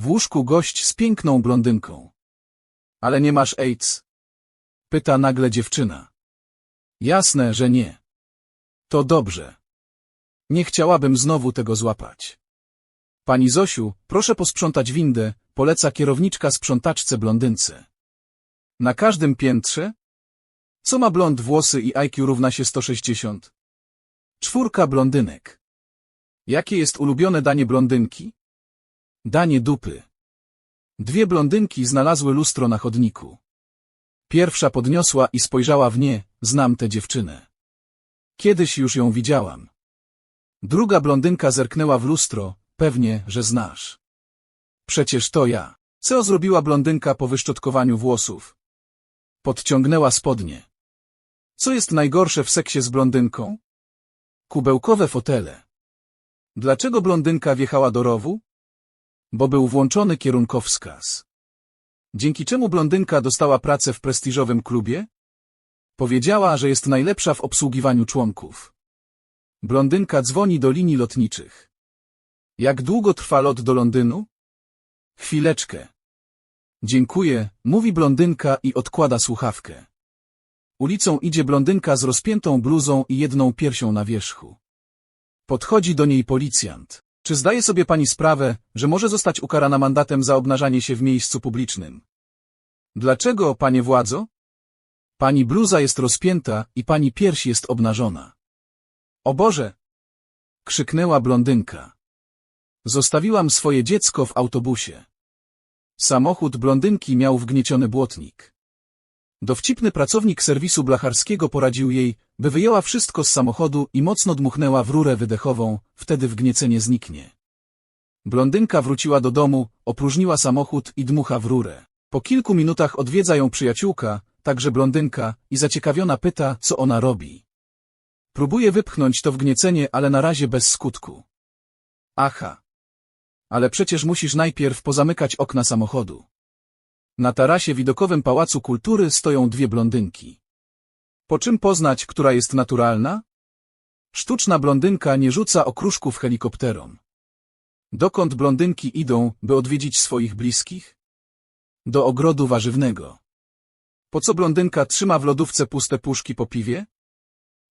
W łóżku gość z piękną blondynką. Ale nie masz AIDS? Pyta nagle dziewczyna. Jasne, że nie. To dobrze. Nie chciałabym znowu tego złapać. Pani Zosiu, proszę posprzątać windę, poleca kierowniczka sprzątaczce blondynce. Na każdym piętrze? Co ma blond włosy i IQ równa się 160? Czwórka blondynek. Jakie jest ulubione danie blondynki? Danie dupy. Dwie blondynki znalazły lustro na chodniku. Pierwsza podniosła i spojrzała w nie, znam tę dziewczynę. Kiedyś już ją widziałam. Druga blondynka zerknęła w lustro, pewnie, że znasz. Przecież to ja. Co zrobiła blondynka po wyszczotkowaniu włosów? Podciągnęła spodnie. Co jest najgorsze w seksie z blondynką? Kubełkowe fotele. Dlaczego blondynka wjechała do rowu? Bo był włączony kierunkowskaz. Dzięki czemu blondynka dostała pracę w prestiżowym klubie? Powiedziała, że jest najlepsza w obsługiwaniu członków. Blondynka dzwoni do linii lotniczych. Jak długo trwa lot do Londynu? Chwileczkę. Dziękuję, mówi blondynka i odkłada słuchawkę. Ulicą idzie blondynka z rozpiętą bluzą i jedną piersią na wierzchu. Podchodzi do niej policjant. Czy zdaje sobie pani sprawę, że może zostać ukarana mandatem za obnażanie się w miejscu publicznym? Dlaczego, panie władzo? Pani bluza jest rozpięta i pani pierś jest obnażona. O Boże! krzyknęła blondynka. Zostawiłam swoje dziecko w autobusie. Samochód blondynki miał wgnieciony błotnik. Dowcipny pracownik serwisu blacharskiego poradził jej, by wyjęła wszystko z samochodu i mocno dmuchnęła w rurę wydechową, wtedy wgniecenie zniknie. Blondynka wróciła do domu, opróżniła samochód i dmucha w rurę. Po kilku minutach odwiedza ją przyjaciółka, także blondynka, i zaciekawiona pyta, co ona robi. Próbuje wypchnąć to wgniecenie, ale na razie bez skutku. Aha. Ale przecież musisz najpierw pozamykać okna samochodu. Na tarasie widokowym Pałacu Kultury stoją dwie blondynki. Po czym poznać, która jest naturalna? Sztuczna blondynka nie rzuca okruszków helikopterom. Dokąd blondynki idą, by odwiedzić swoich bliskich? Do ogrodu warzywnego. Po co blondynka trzyma w lodówce puste puszki po piwie?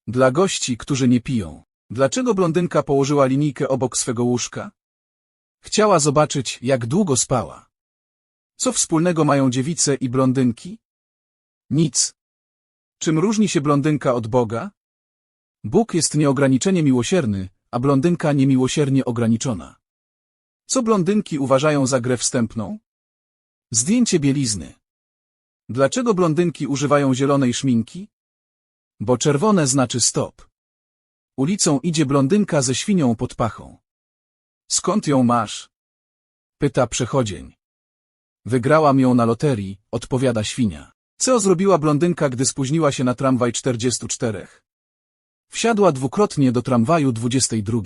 Dla gości, którzy nie piją. Dlaczego blondynka położyła linijkę obok swego łóżka? Chciała zobaczyć, jak długo spała. Co wspólnego mają dziewice i blondynki? Nic. Czym różni się blondynka od Boga? Bóg jest nieograniczenie miłosierny, a blondynka niemiłosiernie ograniczona. Co blondynki uważają za grę wstępną? Zdjęcie bielizny. Dlaczego blondynki używają zielonej szminki? Bo czerwone znaczy stop. Ulicą idzie blondynka ze świnią pod pachą. Skąd ją masz? Pyta przechodzień. Wygrałam ją na loterii, odpowiada świnia. Co zrobiła blondynka, gdy spóźniła się na tramwaj 44? Wsiadła dwukrotnie do tramwaju 22.